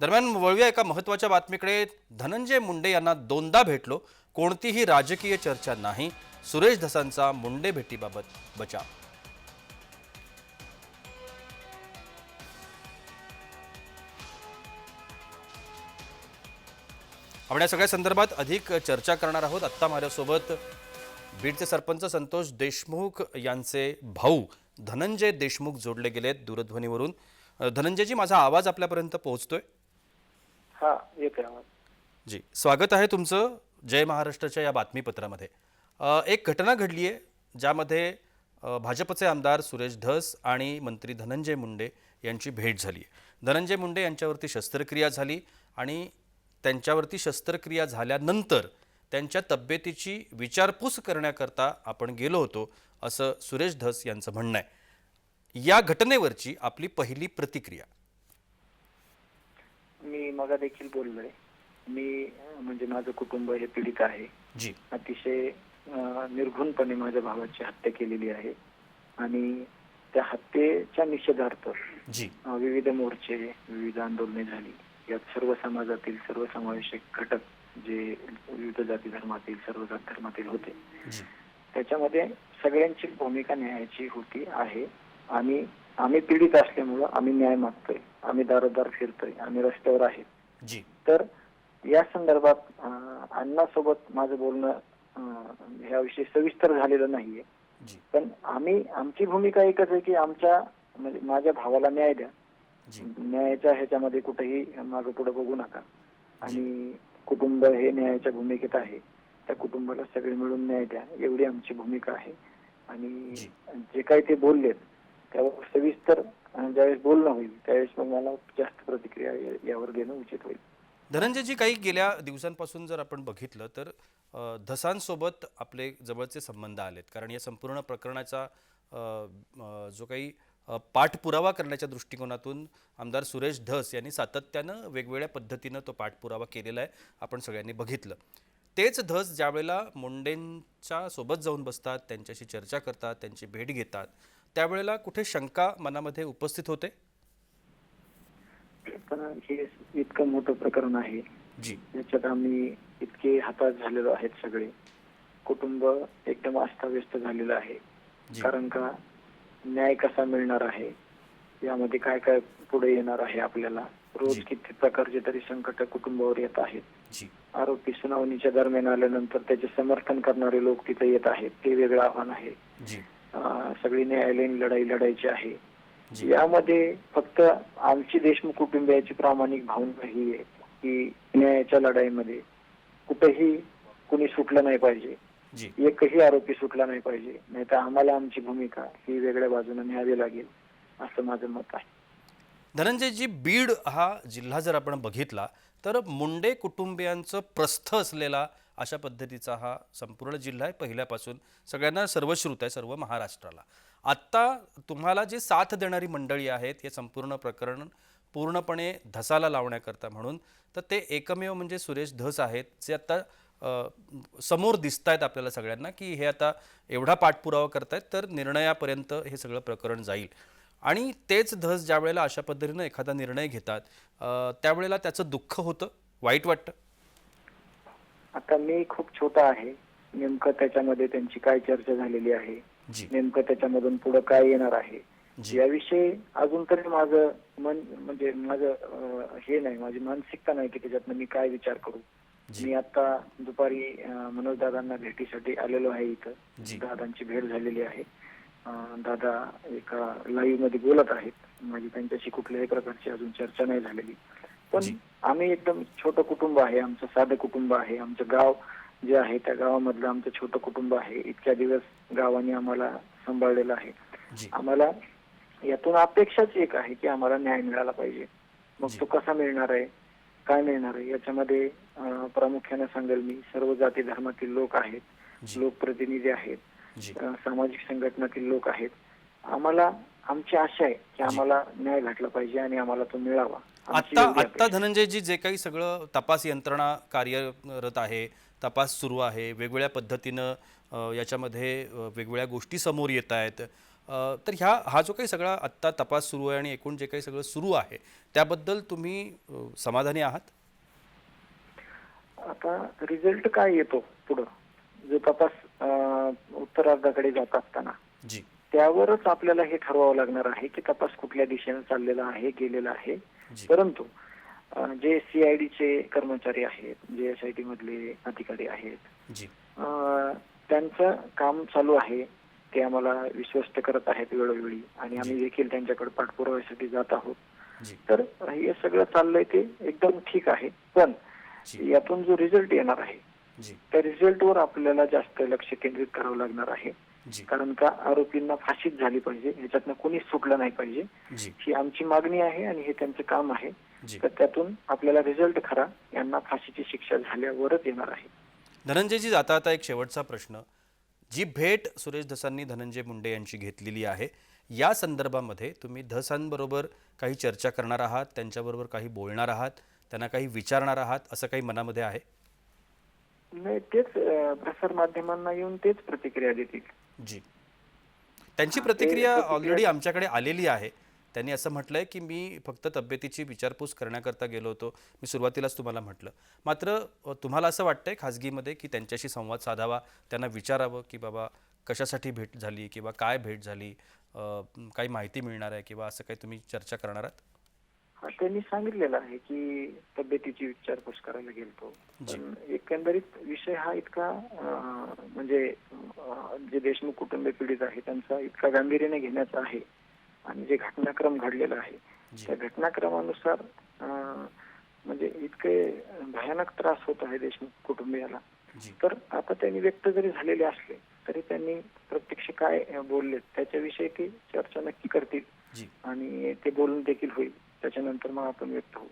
दरम्यान वळूया एका महत्त्वाच्या बातमीकडे. धनंजय मुंडे यांना दोनदा भेटलो. कोणतीही राजकीय चर्चा नाही. सुरेश धसांचा मुंडे भेटीबाबत बचाव. आपण या सगळ्या संदर्भात अधिक चर्चा करणार आहोत. आत्ता माझ्यासोबत बीडचे सरपंच संतोष देशमुख यांचे भाऊ धनंजय देशमुख जोडले गेलेत दूरध्वनीवरून. धनंजयजी माझा आवाज आपल्यापर्यंत पोहोचतोय? हा आवाज जी स्वागत आहे तुमचं जय महाराष्ट्राच्या या बातमीपत्रामध्ये. एक घटना घडली आहे ज्यामध्ये भाजपचे आमदार सुरेश धस आणि मंत्री धनंजय मुंडे यांची भेट झाली आहे धनंजय मुंडे यांच्यावरती शस्त्रक्रिया झाली आणि त्यांच्यावरती शस्त्रक्रिया झाल्यानंतर त्यांच्या तब्येतीची विचारपूस करण्याकरता आपण गेलो होतो असं सुरेश धस यांचं म्हणणं आहे. या घटनेवरची आपली पहिली प्रतिक्रिया. मगा देखील बोललोय. मी म्हणजे माझं कुटुंब हे पीडित आहे. जी. अतिशय निर्घुणपणे माझ्या भावाची हत्या केलेली आहे. आणि त्या हत्येच्या निषेधार्थ विविध मोर्चे विविध आंदोलने झाली. यात सर्व समाजातील सर्व समावेशक घटक जे विविध जाती धर्मातील सर्व जात धर्मातील होते. त्याच्यामध्ये सगळ्यांची भूमिका न्यायाची होती आहे. आणि आम्ही पीडित असल्यामुळं आम्ही न्याय मागतोय. आम्ही दारोदार फिरतोय. आम्ही रस्त्यावर आहेत. जी. तर या संदर्भात अण्णासोबत माझं बोलणं अं, ह्याविषयी सविस्तर झालेलं नाहीये. पण आम्ही आमची भूमिका एकच आहे की आमच्या म्हणजे माझ्या भावाला न्याय द्या. न्यायाच्या ह्याच्यामध्ये कुठेही मागं पुढे बघू नका. आणि कुटुंब हे न्यायाच्या भूमिकेत आहे. त्या कुटुंबाला सगळे मिळून न्याय द्या एवढी आमची भूमिका आहे. आणि. जे काही ते बोललेत त्यावर सविस्तर अं, ज्यावेळेस बोलणं होईल त्यावेळेस मग मला जास्त प्रतिक्रिया यावर घेणं उचित होईल. धनंजयजी काही गेल्या दिवसांपासून जर आपण बघितलं तर धसांसोबत आपले जवळचे संबंध आलेत. कारण या संपूर्ण प्रकरणाचा जो काही पाठपुरावा करण्याच्या दृष्टिकोनातून आमदार सुरेश धस यांनी सातत्यानं वेगवेगळ्या पद्धतीनं तो पाठपुरावा केलेला आहे आपण सगळ्यांनी बघितलं. तेच धस ज्यावेळेला मुंडेंच्या सोबत जाऊन बसतात त्यांच्याशी चर्चा करतात त्यांची भेट घेतात त्यावेळेला कुठे शंका मनामध्ये उपस्थित होते? हे इतकं मोठं प्रकरण आहे. जी. याच्यात आम्ही इतके हातात झालेलो आहेत सगळे. कुटुंब एकदम अस्ताव्यस्त झालेलं आहे. कारण का न्याय कसा मिळणार आहे? यामध्ये काय काय पुढे येणार आहे आपल्याला? रोज. किती प्रकारचे तरी संकट कुटुंबावर येत आहेत. आरोपी सुनावणीच्या दरम्यान आल्यानंतर त्याचे समर्थन करणारे लोक तिथे येत आहेत. ते वेगळं आव्हान आहे. सगळी न्यायालयीन लढाई लढायची आहे. जी. यामध्ये फक्त आमची देशमुख कुटुंबियाची प्रामाणिक भावना ही आहे की न्यायाच्या लढाईमध्ये कुठेही कुणी सुटलं नाही पाहिजे. जी. एकही आरोपी सुटला नाही पाहिजे. नाही तर आम्हाला आमची भूमिका ही वेगळ्या बाजूने न्यावी लागेल असं माझं मत आहे. धनंजयजी बीड हा जिल्हा जर आपण बघितला तर मुंडे कुटुंबियांचं प्रस्थ असलेला अशा पद्धतीचा हा संपूर्ण जिल्हा आहे पहिल्यापासून. सगळ्यांना सर्वश्रुत आहे सर्व महाराष्ट्राला. आत्ता तुम्हाला जे साथ देणारी मंडळी आहेत हे संपूर्ण प्रकरण पूर्णपणे धसाला लावण्याकरता म्हणून तर ते एकमेव म्हणजे सुरेश धस आहेत जे आता समोर दिसत आहेत आपल्याला सगळ्यांना की हे आता एवढा पाठपुरावा करतायत तर निर्णयापर्यंत हे सगळं प्रकरण जाईल. आणि तेच धस ज्या वेळेला अशा पद्धतीनं एखादा निर्णय घेतात त्यावेळेला त्याचं दुःख होतं वाईट वाटतं. आता मी खूप छोटा आहे. नेमकं त्याच्यामध्ये त्यांची काय चर्चा झालेली आहे. नेमकं त्याच्यामधून पुढे काय येणार आहे. याविषयी अजून तरी माझं मन म्हणजे माझं हे नाही माझी मानसिकता नाही की त्याच्यातनं मी काय विचार करू. मी आता दुपारी मनोज दादांना भेटीसाठी आलेलो आहे. इथं. दादांची भेट झालेली आहे. दादा एका लाईव्हमध्ये बोलत आहेत. माझी त्यांच्याशी कुठल्याही प्रकारची अजून चर्चा नाही झालेली. पण. आम्ही एकदम छोटं कुटुंब आहे आमचं साधं कुटुंब आहे आमचं गाव जे आहे त्या गावामधलं आमचं छोटं कुटुंब आहे. इतक्या दिवस गावाने आम्हाला सांभाळलेलं आहे. आम्हाला यातून अपेक्षाच एक आहे की आम्हाला न्याय मिळाला पाहिजे. मग. तो कसा मिळणार आहे? काय मिळणार आहे? याच्यामध्ये प्रामुख्याने सांगेल मी. सर्व जाती धर्मातील लोक आहेत. लोकप्रतिनिधी आहेत. सामाजिक संघटनातील लोक आहेत. आम्हाला आमची आशा आहे की आम्हाला न्याय भेटला पाहिजे आणि आम्हाला तो मिळावा. आत्ता आत्ता. धनंजयजी जे काही सगळं तपास यंत्रणा कार्यरत आहे तपास सुरू आहे वेगवेगळ्या पद्धतीनं याच्यामध्ये वेगवेगळ्या गोष्टी समोर येत आहेत. तर ह्या हा जो काही सगळा आत्ता तपास सुरू आहे आणि एकूण जे काही सगळं सुरू आहे त्याबद्दल तुम्ही समाधानी आहात? आता रिझल्ट काय येतो पुढं? जो तपास उत्तरार्धाकडे जात असताना. जी. त्यावरच आपल्याला हे ठरवावं लागणार आहे की तपास कुठल्या दिशेने चाललेला आहे गेलेला आहे. जी. परंतु जे सीआयडीचे कर्मचारी आहेत जे एस आय टी मधले अधिकारी आहेत त्यांचं काम चालू आहे. ते आम्हाला विश्वस्त करत आहेत वेळोवेळी आणि आम्ही देखील त्यांच्याकडे पाठपुराव्यासाठी जात आहोत. तर हे सगळं चाललंय ते एकदम ठीक आहे. पण यातून जो रिझल्ट येणार आहे त्या रिझल्टवर आपल्याला जास्त लक्ष केंद्रित करावं लागणार आहे. कारण का आरोपींना फाशीच झाली पाहिजे ह्याच्यातनं कोणीच सुटलं नाही पाहिजे. जी. ही आमची मागणी आहे आणि हे त्यांचं काम आहे. तर त्यातून आपल्याला रिझल्ट खरा यांना फाशीची शिक्षा झाल्यावरच येणार आहे. धनंजयजी जाता आता एक शेवटचा प्रश्न. जी भेट सुरेश धसांनी धनंजय मुंडे यांची घेतलेली आहे या संदर्भामध्ये तुम्ही धसांबरोबर काही चर्चा करणार आहात त्यांच्याबरोबर काही बोलणार आहात त्यांना काही विचारणार आहात असं काही मनामध्ये आहे? नाही तेच अं, प्रसार माध्यमांना येऊन तेच प्रतिक्रिया देतील. जी. त्यांची प्रतिक्रिया ऑलरेडी आमच्याकडे आलेली आहे. त्यांनी असं म्हटलंय की मी फक्त तब्येतीची विचारपूस करण्याकरता गेलो होतो. मी सुरुवातीलाच तुम्हाला म्हटलं. मात्र तुम्हाला असं वाटतंय खाजगीमध्ये की त्यांच्याशी संवाद साधावा त्यांना विचारावं की बाबा कशासाठी भेट झाली किंवा काय भेट झाली काही माहिती मिळणार आहे किंवा असं काही तुम्ही चर्चा करणार आहात? त्यांनी सांगितलेलं आहे की तब्येतीची विचारपूस करायला गेलतो. पण एकंदरीत विषय हा इतका म्हणजे जे देशमुख कुटुंब पीडित आहे त्यांचा इतका गांभीर्याने घेण्याचा आहे आणि जे घटनाक्रम घडलेला आहे त्या घटनाक्रमानुसार म्हणजे इतके भयानक त्रास होत आहे देशमुख कुटुंबियाला तर आता त्यांनी व्यक्त जरी झालेले असले तरी त्यांनी प्रत्यक्ष काय बोलले त्याच्याविषयी ते चर्चा नक्की करतील. आणि ते बोलून देखील होईल. त्याच्यानंतर मग आपण व्यक्त होऊ.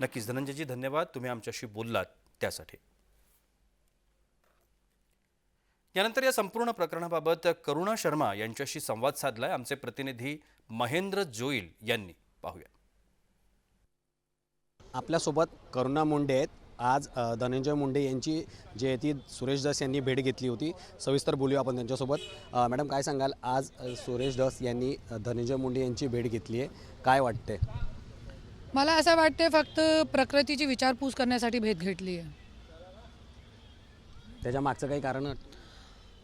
नक्कीच. धनंजयजी धन्यवाद. तुम्ही आमच्याशी बोललात त्यासाठी. यानंतर या संपूर्ण प्रकरणाबाबत करुणा शर्मा यांच्याशी संवाद साधलाय. आमचे प्रतिनिधी महेंद्र जोईल यांनी. पाहूया. आपल्यासोबत करुणा मुंडे आहेत. आज धनंजय मुंडे यांची जी आहे ती सुरेश दस यांनी भेट घेतली होती. सविस्तर बोलूया आपण त्यांच्यासोबत. मॅडम काय सांगाल? आज सुरेश दस यांनी धनंजय मुंडे यांची भेट घेतली आहे. काय वाटते मला असं वाटते फक्त प्रकृतीची विचारपूस करण्यासाठी भेट घेतली आहे. त्याच्या मागचं काही कारण?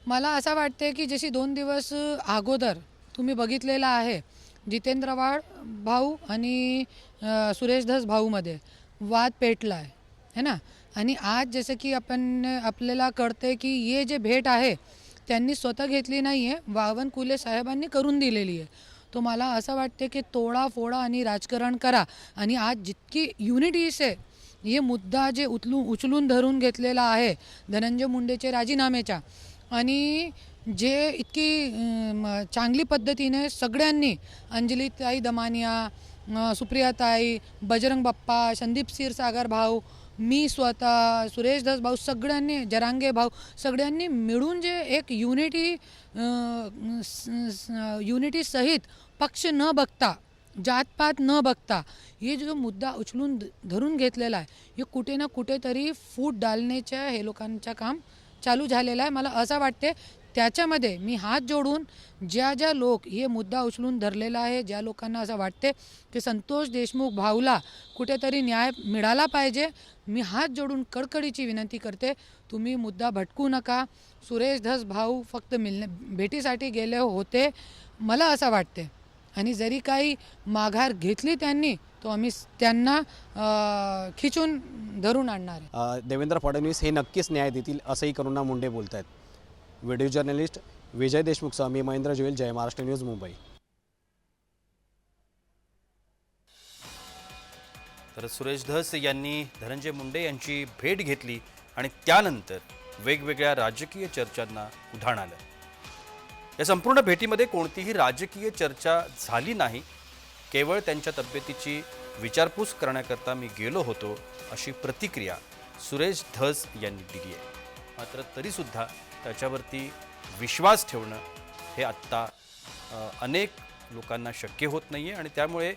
मला असं वाटते की जशी दोन दिवस अगोदर तुम्ही बघितलेलं आहे जितेंद्र वाड भाऊ आणि सुरेश धस भाऊमध्ये वाद पेटला आहे है ना? आणि आज जसं की आपण आपल्याला कळते की ये जे भेट आहे त्यांनी स्वतः घेतली नाही आहे वावन कुले साहेबांनी करून दिलेली आहे. तो मला असं वाटते की तोडा फोडा आणि राजकारण करा. आणि आज जितकी युनिटीस आहे हे मुद्दा जे उचलून उचलून धरून घेतलेला आहे धनंजय मुंडेचे राजीनाम्याच्या आणि जे इतकी म- चांगली पद्धतीने सगळ्यांनी अंजलीताई दमानिया सुप्रियाताई बजरंग बाप्पा संदीप क्षीरसागर भाऊ मी स्वतः सुरेश दास भाऊ सगळ्यांनी जरांगे भाऊ सगळ्यांनी मिळून जे एक युनिटी युनिटी सहित पक्ष न बघता जातपात न बघता हे जो मुद्दा उचलून धरून घेतलेला आहे हे कुठे ना कुठेतरी फूट डालण्याच्या हे लोकांचं काम चालू झालेलं आहे. मला असं वाटते त्याच्यामध्ये मी हात जोडून ज्या ज्या लोक हे मुद्दा उचलून धरलेला आहे ज्या लोकांना असं वाटते की संतोष देशमुख भाऊला कुठेतरी न्याय मिळाला पाहिजे मी हात जोडून कडकडीची विनंती करते. तुम्ही मुद्दा भटकू नका. सुरेश धस भाऊ फक्त मिळणे भेटीसाठी गेले होते मला असं वाटते आणि जरी काही माघार घेतली त्यांनी तो आम्ही त्यांना खिचून धरून आणणार देवेंद्र फडणवीस हे नक्कीच न्याय देतील असंही करुणा मुंडे बोलत आहेत व्हिडिओ जर्नलिस्ट विजय देशमुखसह मी महेंद्र जोईल जय महाराष्ट्र न्यूज मुंबई तर सुरेश धस यांनी धनंजय मुंडे यांची भेट घेतली आणि त्यानंतर वेगवेगळ्या राजकीय चर्चांना उधाण आलं. या संपूर्ण भेटीमध्ये कोणतीही राजकीय चर्चा झाली नाही. केवळ त्यांच्या तब्येतीची विचारपूस करण्याकरता मी गेलो होतो अशी प्रतिक्रिया सुरेश धस यांनी दिली आहे. मात्र तरीसुद्धा त्याच्यावरती विश्वास ठेवणं हे आत्ता अनेक लोकांना शक्य होत नाही आहे आणि त्यामुळे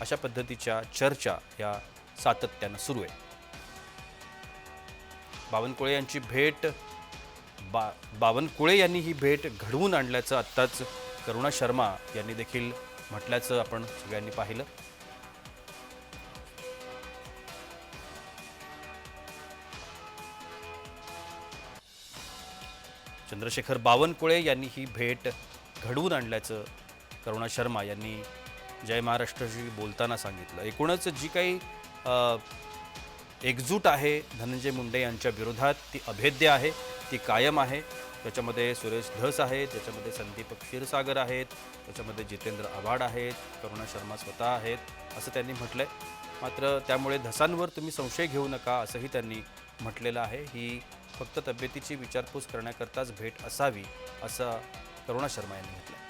अशा पद्धतीच्या चर्चा या सातत्यानं सुरू आहे. बावनकुळे यांची भेट बा बावनकुळे यांनी ही भेट घडवून आणल्याचं आत्ताच करुणा शर्मा यांनी देखील म्हटल्याचं आपण सगळ्यांनी पाहिलं. चंद्रशेखर बावनकुळे यांनी ही भेट घडवून आणल्याचं करुणा शर्मा यांनी जय महाराष्ट्राशी बोलताना सांगितलं. एकूणच जी काही एकजूट आहे धनंजय मुंडे यांच्या विरोधात ती अभेद्य आहे ती कायम आहे. त्याच्यामध्ये सुरेश धस आहेत त्याच्यामध्ये संदीप क्षीरसागर आहेत त्याच्यामध्ये जितेंद्र आव्हाड आहेत करुणा शर्मा स्वतः आहेत असं त्यांनी म्हटलं आहे मात्र त्यामुळे धसांवर तुम्ही संशय घेऊ नका असंही त्यांनी म्हटलेलं आहे. ही फक्त तब्येतीची विचारपूस करण्याकरताच भेट असावी असं करुणा शर्मा यांनी म्हटलं